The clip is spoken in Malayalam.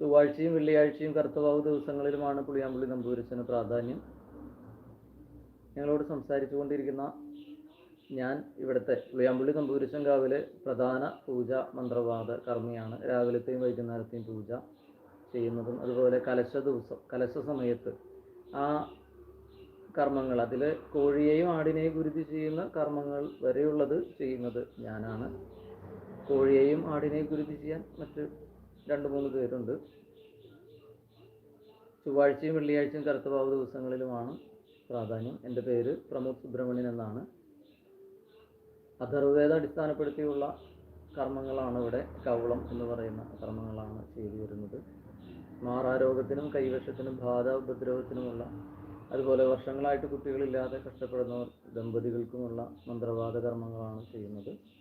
ചൊവ്വാഴ്ചയും വെള്ളിയാഴ്ചയും കറുത്തവാവ് ദിവസങ്ങളിലുമാണ് പുളിയാമ്പുള്ളി നമ്പൂരിച്ചന് പ്രാധാന്യം. ഞങ്ങളോട് സംസാരിച്ചു കൊണ്ടിരിക്കുന്ന ഞാൻ ഇവിടുത്തെ പുളിയാമ്പുള്ളി നമ്പൂരിച്ചൻ കാവിലെ പ്രധാന പൂജ മന്ത്രവാദ കർമ്മിയാണ്. രാവിലത്തെയും വൈകുന്നേരത്തെയും പൂജ ചെയ്യുന്നതും അതുപോലെ കലശ ദിവസം കലശ സമയത്ത് ആ കർമ്മങ്ങൾ അതിൽ കോഴിയെയും ആടിനെയും ഗുരുതി ചെയ്യുന്ന കർമ്മങ്ങൾ വരെയുള്ളത് ചെയ്യുന്നത് ഞാനാണ്. കോഴിയെയും ആടിനെയും ഗുരുതി ചെയ്യാൻ മറ്റ് രണ്ട് മൂന്ന് പേരുണ്ട്. ചൊവ്വാഴ്ചയും വെള്ളിയാഴ്ചയും കറുത്തഭാവ ദിവസങ്ങളിലുമാണ് പ്രാധാന്യം. എന്റെ പേര് പ്രമോദ് സുബ്രഹ്മണ്യൻ എന്നാണ്. അഥർവേദ അടിസ്ഥാനപ്പെടുത്തിയുള്ള കർമ്മങ്ങളാണ് ഇവിടെ കവളം എന്ന് പറയുന്ന കർമ്മങ്ങളാണ് ചെയ്തു വരുന്നത്. മാറാരോഗത്തിനും കൈവശത്തിനും ബാധ ഉപദ്രവത്തിനുമുള്ള അതുപോലെ വർഷങ്ങളായിട്ട് കുട്ടികളില്ലാതെ കഷ്ടപ്പെടുന്നവർ ദമ്പതികൾക്കുമുള്ള മന്ത്രവാദ കർമ്മങ്ങളാണ് ചെയ്യുന്നത്.